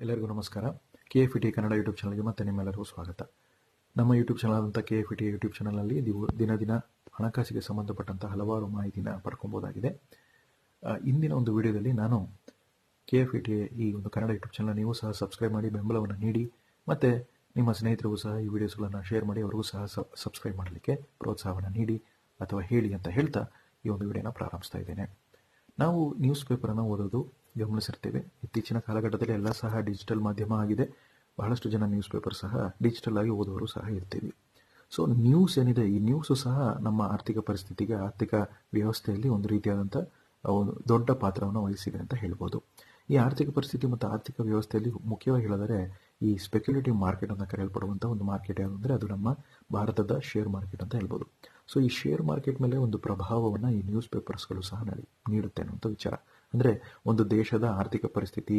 ಎಲ್ಲರಿಗೂ ನಮಸ್ಕಾರ. K F T Kannada YouTube ಚಾನಲ್ಗೆ ಮತ್ತೆ ನಿಮ್ಮೆಲ್ಲರಿಗೂ ಸ್ವಾಗತ. ನಮ್ಮ ಯೂಟ್ಯೂಬ್ ಚಾನಲ್ ಆದಂಥ ಕೆ ಎಫ್ ಟಿ ಯೂಟ್ಯೂಬ್ ಚಾನಲಲ್ಲಿ ನೀವು ದಿನ ದಿನ ಹಣಕಾಸಿಗೆ ಸಂಬಂಧಪಟ್ಟಂಥ ಹಲವಾರು ಮಾಹಿತಿನ ಪಡ್ಕೊಬೋದಾಗಿದೆ ಇಂದಿನ ಒಂದು ವಿಡಿಯೋದಲ್ಲಿ ನಾನು ಕೆ ಎಫ್ ಟಿ ಈ ಒಂದು ಕನ್ನಡ ಯೂಟ್ಯೂಬ್ ಚಾನಲ್ ನೀವು ಸಹ ಸಬ್ಸ್ಕ್ರೈಬ್ ಮಾಡಿ ಬೆಂಬಲವನ್ನು ನೀಡಿ, ಮತ್ತು ನಿಮ್ಮ ಸ್ನೇಹಿತರಿಗೂ ಸಹ ಈ ವಿಡಿಯೋಸ್ಗಳನ್ನು ಶೇರ್ ಮಾಡಿ, ಅವರಿಗೂ ಸಹ ಸಬ್ಸ್ಕ್ರೈಬ್ ಮಾಡಲಿಕ್ಕೆ ಪ್ರೋತ್ಸಾಹವನ್ನು ನೀಡಿ ಅಥವಾ ಹೇಳಿ ಅಂತ ಹೇಳ್ತಾ ಈ ಒಂದು ವಿಡಿಯೋನ ಪ್ರಾರಂಭಿಸ್ತಾ ನಾವು ನ್ಯೂಸ್ ಪೇಪರನ್ನು ಓದೋದು ಗಮನಿಸಿರ್ತೇವೆ. ಇತ್ತೀಚಿನ ಕಾಲಘಟ್ಟದಲ್ಲಿ ಎಲ್ಲ ಸಹ ಡಿಜಿಟಲ್ ಮಾಧ್ಯಮ ಆಗಿದೆ. ಬಹಳಷ್ಟು ಜನ ನ್ಯೂಸ್ ಪೇಪರ್ ಸಹ ಡಿಜಿಟಲ್ ಆಗಿ ಓದುವರು ಸಹ ಇರ್ತೀವಿ. ಸೊ ನ್ಯೂಸ್ ಏನಿದೆ? ಈ ನ್ಯೂಸು ಸಹ ನಮ್ಮ ಆರ್ಥಿಕ ಪರಿಸ್ಥಿತಿಗೆ, ಆರ್ಥಿಕ ವ್ಯವಸ್ಥೆಯಲ್ಲಿ ಒಂದು ರೀತಿಯಾದಂಥ ದೊಡ್ಡ ಪಾತ್ರವನ್ನು ವಹಿಸಿದೆ ಅಂತ ಹೇಳ್ಬೋದು. ಈ ಆರ್ಥಿಕ ಪರಿಸ್ಥಿತಿ ಮತ್ತು ಆರ್ಥಿಕ ವ್ಯವಸ್ಥೆಯಲ್ಲಿ ಮುಖ್ಯವಾಗಿ ಹೇಳಿದರೆ, ಈ ಸ್ಪೆಕ್ಯುಲೇಟಿವ್ ಮಾರ್ಕೆಟ್ ಅಂತ ಕರೆಯಲ್ಪಡುವಂಥ ಒಂದು ಮಾರ್ಕೆಟ್ ಯಾವುದಂದರೆ, ಅದು ನಮ್ಮ ಭಾರತದ ಶೇರ್ ಮಾರ್ಕೆಟ್ ಅಂತ ಹೇಳ್ಬೋದು. ಸೊ ಈ ಶೇರ್ ಮಾರ್ಕೆಟ್ ಮೇಲೆ ಒಂದು ಪ್ರಭಾವವನ್ನು ಈ ನ್ಯೂಸ್ ಪೇಪರ್ಸ್ಗಳು ಸಹ ನಡಿ- ನೀಡುತ್ತೆ ಅನ್ನುವಂಥ ವಿಚಾರ. ಅಂದರೆ ಒಂದು ದೇಶದ ಆರ್ಥಿಕ ಪರಿಸ್ಥಿತಿ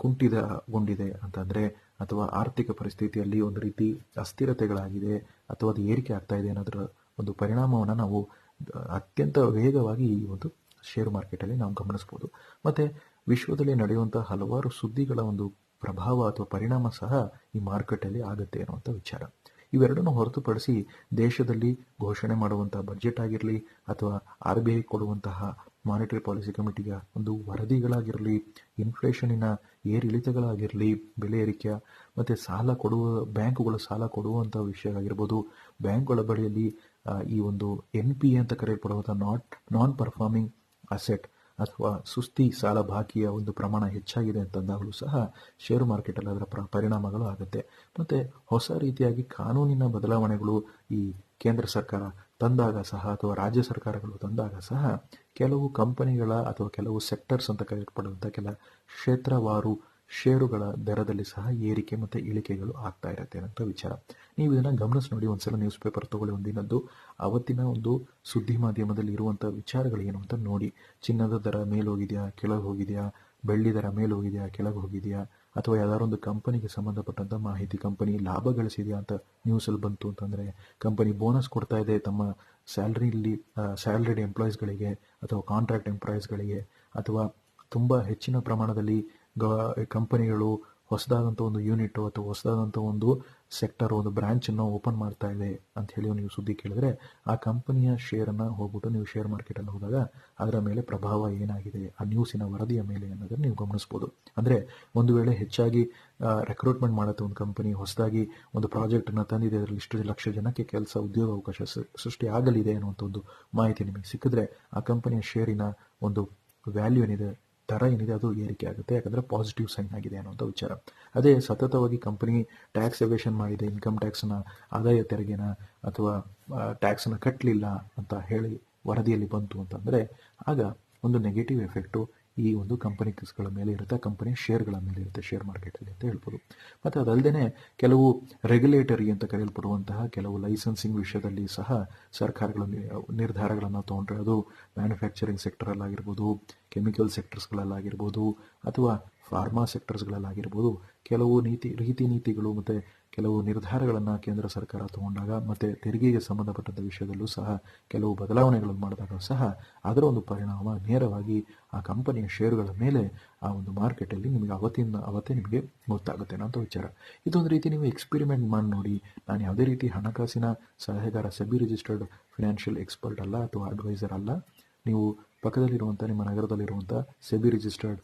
ಕುಂಠಿತಗೊಂಡಿದೆ ಅಂತಂದರೆ ಅಥವಾ ಆರ್ಥಿಕ ಪರಿಸ್ಥಿತಿಯಲ್ಲಿ ಒಂದು ರೀತಿ ಅಸ್ಥಿರತೆಗಳಾಗಿದೆ, ಅಥವಾ ಅದು ಏರಿಕೆ ಆಗ್ತಾ ಇದೆ ಅನ್ನೋದರ ಒಂದು ಪರಿಣಾಮವನ್ನು ನಾವು ಅತ್ಯಂತ ವೇಗವಾಗಿ ಈ ಒಂದು ಶೇರ್ ಮಾರ್ಕೆಟಲ್ಲಿ ನಾವು ಗಮನಿಸ್ಬೋದು. ಮತ್ತು ವಿಶ್ವದಲ್ಲಿ ನಡೆಯುವಂಥ ಹಲವಾರು ಸುದ್ದಿಗಳ ಒಂದು ಪ್ರಭಾವ ಅಥವಾ ಪರಿಣಾಮ ಸಹ ಈ ಮಾರುಕಟ್ಟೆಯಲ್ಲಿ ಆಗುತ್ತೆ ಅನ್ನುವಂಥ ವಿಚಾರ. ಇವೆರಡನ್ನು ಹೊರತುಪಡಿಸಿ ದೇಶದಲ್ಲಿ ಘೋಷಣೆ ಮಾಡುವಂತಹ ಬಜೆಟ್ ಆಗಿರಲಿ ಅಥವಾ ಆರ್ ಬಿ ಐ ಕೊಡುವಂತಹ ಮಾನಿಟರಿ ಪಾಲಿಸಿ ಕಮಿಟಿಯ ಒಂದು ವರದಿಗಳಾಗಿರಲಿ ಇನ್ಫ್ಲೇಷನಿನ ಏರಿಳಿತಗಳಾಗಿರಲಿ, ಬೆಲೆ ಏರಿಕೆ, ಮತ್ತು ಸಾಲ ಕೊಡುವ, ಬ್ಯಾಂಕುಗಳು ಸಾಲ ಕೊಡುವಂಥ ವಿಷಯ ಆಗಿರ್ಬೋದು, ಬ್ಯಾಂಕ್ಗಳ ಬಳಿಯಲ್ಲಿ ಈ ಒಂದು ಎನ್ ಪಿ ಅಂತ ಕರೆಯಲ್ಪಡುವಂಥ ನಾಟ್ ನಾನ್ ಪರ್ಫಾರ್ಮಿಂಗ್ ಅಸೆಟ್ ಅಥವಾ ಸುಸ್ತಿ ಸಾಲ ಬಾಕಿಯ ಒಂದು ಪ್ರಮಾಣ ಹೆಚ್ಚಾಗಿದೆ ಅಂತಂದಾಗಲೂ ಸಹ ಶೇರು ಮಾರ್ಕೆಟಲ್ಲಿ ಅದರ ಪ್ರ ಪರಿಣಾಮಗಳು ಆಗುತ್ತೆ. ಮತ್ತು ಹೊಸ ರೀತಿಯಾಗಿ ಕಾನೂನಿನ ಬದಲಾವಣೆಗಳು ಈ ಕೇಂದ್ರ ಸರ್ಕಾರ ತಂದಾಗ ಸಹ ಅಥವಾ ರಾಜ್ಯ ಸರ್ಕಾರಗಳು ತಂದಾಗ ಸಹ ಕೆಲವು ಕಂಪನಿಗಳ ಅಥವಾ ಕೆಲವು ಸೆಕ್ಟರ್ಸ್ ಅಂತ ಕರೆಯಲ್ಪಡುವಂಥ ಕೆಲ ಕ್ಷೇತ್ರವಾರು ಷೇರುಗಳ ದರದಲ್ಲಿ ಸಹ ಏರಿಕೆ ಮತ್ತು ಇಳಿಕೆಗಳು ಆಗ್ತಾ ಇರುತ್ತೆ ಅಂತ ವಿಚಾರ. ನೀವು ಇದನ್ನು ಗಮನಿಸಿ ನೋಡಿ, ಒಂದ್ಸಲ ನ್ಯೂಸ್ ಪೇಪರ್ ತಗೊಳ್ಳಿ, ಒಂದಿನದ್ದು ಅವತ್ತಿನ ಒಂದು ಸುದ್ದಿ ಮಾಧ್ಯಮದಲ್ಲಿ ಇರುವಂಥ ವಿಚಾರಗಳು ಏನು ಅಂತ ನೋಡಿ. ಚಿನ್ನದ ದರ ಮೇಲೋಗಿದೆಯಾ ಕೆಳಗೆ ಹೋಗಿದೆಯಾ ಬೆಳ್ಳಿ ದರ ಮೇಲೋಗಿದೆಯಾ ಕೆಳಗೆ ಹೋಗಿದೆಯಾ ಅಥವಾ ಯಾವ್ದಾದ್ರು ಒಂದು ಕಂಪನಿಗೆ ಸಂಬಂಧಪಟ್ಟಂಥ ಮಾಹಿತಿ, ಕಂಪನಿ ಲಾಭ ಗಳಿಸಿದೆಯಾ ಅಂತ ನ್ಯೂಸಲ್ಲಿ ಬಂತು ಅಂತಂದರೆ, ಕಂಪನಿ ಬೋನಸ್ ಕೊಡ್ತಾ ಇದೆ ತಮ್ಮ ಸ್ಯಾಲ್ರಿಲಿ ಸ್ಯಾಲ್ರಿಡ್ ಎಂಪ್ಲಾಯೀಸ್ಗಳಿಗೆ ಅಥವಾ ಕಾಂಟ್ರಾಕ್ಟ್ ಎಂಪ್ಲಾಯೀಸ್ಗಳಿಗೆ ಅಥವಾ ತುಂಬ ಹೆಚ್ಚಿನ ಪ್ರಮಾಣದಲ್ಲಿ ಕಂಪನಿಗಳು ಹೊಸದಾದಂಥ ಒಂದು ಯೂನಿಟ್ ಅಥವಾ ಹೊಸದಾದಂಥ ಒಂದು ಸೆಕ್ಟರ್ ಒಂದು ಬ್ರಾಂಚನ್ನು ಓಪನ್ ಮಾಡ್ತಾ ಇದೆ ಅಂತ ಹೇಳಿ ನೀವು ಸುದ್ದಿ ಕೇಳಿದ್ರೆ, ಆ ಕಂಪನಿಯ ಶೇರನ್ನು ಹೋಗ್ಬಿಟ್ಟು ನೀವು ಶೇರ್ ಮಾರ್ಕೆಟಲ್ಲಿ ಹೋದಾಗ ಅದರ ಮೇಲೆ ಪ್ರಭಾವ ಏನಾಗಿದೆ, ಆ ನ್ಯೂಸಿನ ವರದಿಯ ಮೇಲೆ ಅನ್ನೋದನ್ನು ನೀವು ಗಮನಿಸ್ಬೋದು. ಅಂದರೆ ಒಂದು ವೇಳೆ ಹೆಚ್ಚಾಗಿ ರೆಕ್ರೂಟ್ಮೆಂಟ್ ಮಾಡುತ್ತೆ ಒಂದು ಕಂಪನಿ, ಹೊಸದಾಗಿ ಒಂದು ಪ್ರಾಜೆಕ್ಟನ್ನು ತಂದಿದೆ, ಅದರಲ್ಲಿ ಇಷ್ಟು ಲಕ್ಷ ಜನಕ್ಕೆ ಕೆಲಸ, ಉದ್ಯೋಗ ಅವಕಾಶ ಸೃಷ್ಟಿ ಆಗಲಿದೆ ಅನ್ನುವಂಥ ಒಂದು ಮಾಹಿತಿ ನಿಮಗೆ ಸಿಕ್ಕಿದ್ರೆ, ಆ ಕಂಪನಿಯ ಶೇರಿನ ಒಂದು ವ್ಯಾಲ್ಯೂ ಏನಿದೆ ದರ ಏನಿದೆ ಅದು ಏರಿಕೆ ಆಗುತ್ತೆ. ಯಾಕಂದರೆ ಪಾಸಿಟಿವ್ ಸೈನ್ ಆಗಿದೆ ಅನ್ನೋಂಥ ವಿಚಾರ. ಅದೇ ಸತತವಾಗಿ ಕಂಪನಿ ಟ್ಯಾಕ್ಸ್ ಎವೇಷನ್ ಮಾಡಿದೆ ಇನ್ಕಮ್ ಟ್ಯಾಕ್ಸನ್ನ ಆದಾಯ ತೆರಿಗೆನ ಅಥವಾ ಟ್ಯಾಕ್ಸನ್ನು ಕಟ್ಟಲಿಲ್ಲ ಅಂತ ಹೇಳಿ ವರದಿಯಲ್ಲಿ ಬಂತು ಅಂತಂದರೆ ಆಗ ಒಂದು ನೆಗೆಟಿವ್ ಎಫೆಕ್ಟು ಈ ಒಂದು ಕಂಪನೀಸ್ಗಳ ಮೇಲೆ ಇರುತ್ತೆ ಕಂಪನಿ ಶೇರ್ಗಳ ಮೇಲೆ ಇರುತ್ತೆ ಶೇರ್ ಮಾರ್ಕೆಟಲ್ಲಿ ಅಂತ ಹೇಳ್ಬೋದು. ಮತ್ತು ಅದಲ್ಲದೆ ಕೆಲವು ರೆಗ್ಯುಲೇಟರಿ ಅಂತ ಕರೆಯಲ್ಪಡುವಂತಹ ಕೆಲವು ಲೈಸೆನ್ಸಿಂಗ್ ವಿಷಯದಲ್ಲಿ ಸಹ ಸರ್ಕಾರಗಳು ನಿರ್ಧಾರಗಳನ್ನು ತೊಗೊಂಡ್ರೆ ಅದು ಮ್ಯಾನುಫ್ಯಾಕ್ಚರಿಂಗ್ ಸೆಕ್ಟರಲ್ಲಾಗಿರ್ಬೋದು ಕೆಮಿಕಲ್ ಸೆಕ್ಟರ್ಸ್ಗಳಲ್ಲಾಗಿರ್ಬೋದು ಅಥವಾ ಫಾರ್ಮಾ ಸೆಕ್ಟರ್ಸ್ಗಳಲ್ಲಾಗಿರ್ಬೋದು ಕೆಲವು ನೀತಿ, ರೀತಿ ನೀತಿಗಳು ಮತ್ತು ಕೆಲವು ನಿರ್ಧಾರಗಳನ್ನು ಕೇಂದ್ರ ಸರ್ಕಾರ ತಗೊಂಡಾಗ ಮತ್ತು ತೆರಿಗೆಗೆ ಸಂಬಂಧಪಟ್ಟಂಥ ವಿಷಯದಲ್ಲೂ ಸಹ ಕೆಲವು ಬದಲಾವಣೆಗಳನ್ನು ಮಾಡಿದಾಗ ಸಹ ಅದರ ಒಂದು ಪರಿಣಾಮ ನೇರವಾಗಿ ಆ ಕಂಪನಿಯ ಷೇರುಗಳ ಮೇಲೆ ಆ ಒಂದು ಮಾರ್ಕೆಟಲ್ಲಿ ನಿಮಗೆ ಅವತ್ತಿನ ಅವತ್ತೇ ನಿಮಗೆ ಗೊತ್ತಾಗುತ್ತೆ ಅನ್ನೋ ವಿಚಾರ. ಇದೊಂದು ರೀತಿ ನೀವು ಎಕ್ಸ್ಪೆರಿಮೆಂಟ್ ಮಾಡಿ ನೋಡಿ. ನಾನು ಯಾವುದೇ ರೀತಿ ಹಣಕಾಸಿನ ಸಲಹೆಗಾರ ಸೆಬಿ ರಿಜಿಸ್ಟರ್ಡ್ ಫಿನಾನ್ಷಿಯಲ್ ಎಕ್ಸ್ಪರ್ಟ್ ಅಲ್ಲ ಅಥವಾ ಅಡ್ವೈಸರ್ ಅಲ್ಲ. ನೀವು ಪಕ್ಕದಲ್ಲಿರುವಂಥ ನಿಮ್ಮ ನಗರದಲ್ಲಿರುವಂಥ ಸೆಬಿ ರಿಜಿಸ್ಟರ್ಡ್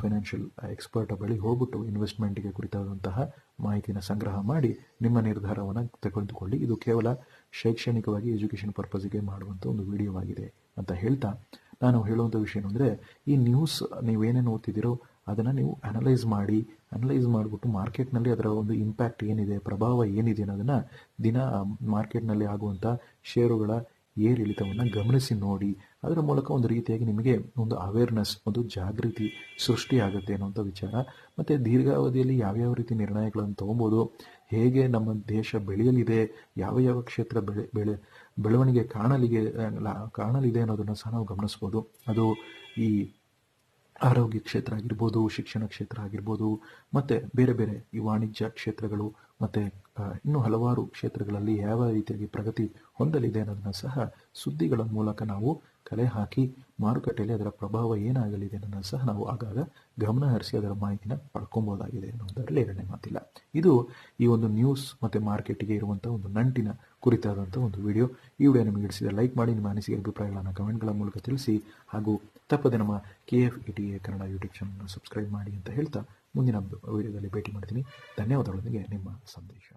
ಫೈನಾನ್ಷಿಯಲ್ ಎಕ್ಸ್ಪರ್ಟ್ ಬಳಿ ಹೋಗ್ಬಿಟ್ಟು ಇನ್ವೆಸ್ಟ್ಮೆಂಟ್ಗೆ ಕುರಿತಾದಂತಹ ಮಾಹಿತಿನ ಸಂಗ್ರಹ ಮಾಡಿ ನಿಮ್ಮ ನಿರ್ಧಾರವನ್ನು ತೆಗೆದುಕೊಳ್ಳಿ. ಇದು ಕೇವಲ ಶೈಕ್ಷಣಿಕವಾಗಿ ಎಜುಕೇಷನ್ ಪರ್ಪಸ್ಗೆ ಮಾಡುವಂಥ ಒಂದು ವಿಡಿಯೋ ಆಗಿದೆ ಅಂತ ಹೇಳ್ತಾ ನಾನು ಹೇಳುವಂಥ ವಿಷಯ ಅಂದರೆ ಈ ನ್ಯೂಸ್ ನೀವೇನೇನು ಓದ್ತಿದ್ದೀರೋ ಅದನ್ನು ನೀವು ಅನಲೈಸ್ ಮಾಡಿ ಅನಲೈಸ್ ಮಾಡಿಬಿಟ್ಟು ಮಾರ್ಕೆಟ್ನಲ್ಲಿ ಅದರ ಒಂದು ಇಂಪ್ಯಾಕ್ಟ್ ಏನಿದೆ, ಪ್ರಭಾವ ಏನಿದೆ ಅನ್ನೋದನ್ನು ದಿನ ಮಾರ್ಕೆಟ್ನಲ್ಲಿ ಆಗುವಂಥ ಷೇರುಗಳ ಏರಿಳಿತವನ್ನು ಗಮನಿಸಿ ನೋಡಿ. ಅದರ ಮೂಲಕ ಒಂದು ರೀತಿಯಾಗಿ ನಿಮಗೆ ಒಂದು ಅವೇರ್ನೆಸ್ ಒಂದು ಜಾಗೃತಿ ಸೃಷ್ಟಿಯಾಗುತ್ತೆ ಅನ್ನುವಂಥ ವಿಚಾರ. ಮತ್ತು ದೀರ್ಘಾವಧಿಯಲ್ಲಿ ಯಾವ್ಯಾವ ರೀತಿ ನಿರ್ಣಯಗಳನ್ನು ತೊಗೊಬೋದು, ಹೇಗೆ ನಮ್ಮ ದೇಶ ಬೆಳೆಯಲಿದೆ ಯಾವ ಯಾವ ಕ್ಷೇತ್ರ ಬೆಳೆ ಬೆಳೆ, ಬೆಳವಣಿಗೆ ಕಾಣಲಿಗೆ, ಕಾಣಲಿದೆ ಅನ್ನೋದನ್ನು ಸಹ ನಾವು ಗಮನಿಸ್ಬೋದು. ಅದು ಈ ಆರೋಗ್ಯ ಕ್ಷೇತ್ರ ಆಗಿರ್ಬೋದು, ಶಿಕ್ಷಣ ಕ್ಷೇತ್ರ ಆಗಿರ್ಬೋದು, ಮತ್ತು ಬೇರೆ ಬೇರೆ ಈ ವಾಣಿಜ್ಯ ಕ್ಷೇತ್ರಗಳು, ಮತ್ತು ಇನ್ನೂ ಹಲವಾರು ಕ್ಷೇತ್ರಗಳಲ್ಲಿ ಯಾವ ರೀತಿಯಾಗಿ ಪ್ರಗತಿ ಹೊಂದಲಿದೆ ಅನ್ನೋದನ್ನು ಸಹ ಸುದ್ದಿಗಳ ಮೂಲಕ ನಾವು ಕಲೆ ಹಾಕಿ ಮಾರುಕಟ್ಟೆಯಲ್ಲಿ ಅದರ ಪ್ರಭಾವ ಏನಾಗಲಿದೆ ಅನ್ನೋದನ್ನು ಸಹ ನಾವು ಆಗಾಗ ಗಮನ ಹರಿಸಿ ಅದರ ಮಾಹಿತಿನ ಪಡ್ಕೊಬೋದಾಗಿದೆ ಅನ್ನೋದರಲ್ಲಿ ಎರಡನೇ ಮಾತಿಲ್ಲ. ಇದು ಈ ಒಂದು ನ್ಯೂಸ್ ಮತ್ತು ಮಾರ್ಕೆಟಿಗೆ ಇರುವಂಥ ಒಂದು ನಂಟಿನ ಕುರಿತಾದಂಥ ಒಂದು ವಿಡಿಯೋ. ಈ ವಿಡಿಯೋ ನಿಮಗೆ ಇಡಿಸಿದ ಲೈಕ್ ಮಾಡಿ, ನಿಮ್ಮ ಅನಿಸಿಕೆ, ಅಭಿಪ್ರಾಯಗಳನ್ನು ಕಮೆಂಟ್ಗಳ ಮೂಲಕ ತಿಳಿಸಿ ಹಾಗೂ ತಪ್ಪದೆ ನಮ್ಮ K F E T A Kannada YouTube ಚಾನಲ್ನ ಸಬ್ಸ್ಕ್ರೈಬ್ ಮಾಡಿ ಅಂತ ಹೇಳ್ತಾ ಮುಂದಿನ ವಿಡಿಯೋದಲ್ಲಿ ಭೇಟಿ ಮಾಡ್ತೀನಿ. ಧನ್ಯವಾದಗಳೊಂದಿಗೆ, ನಿಮ್ಮ ಸಂದೇಶ.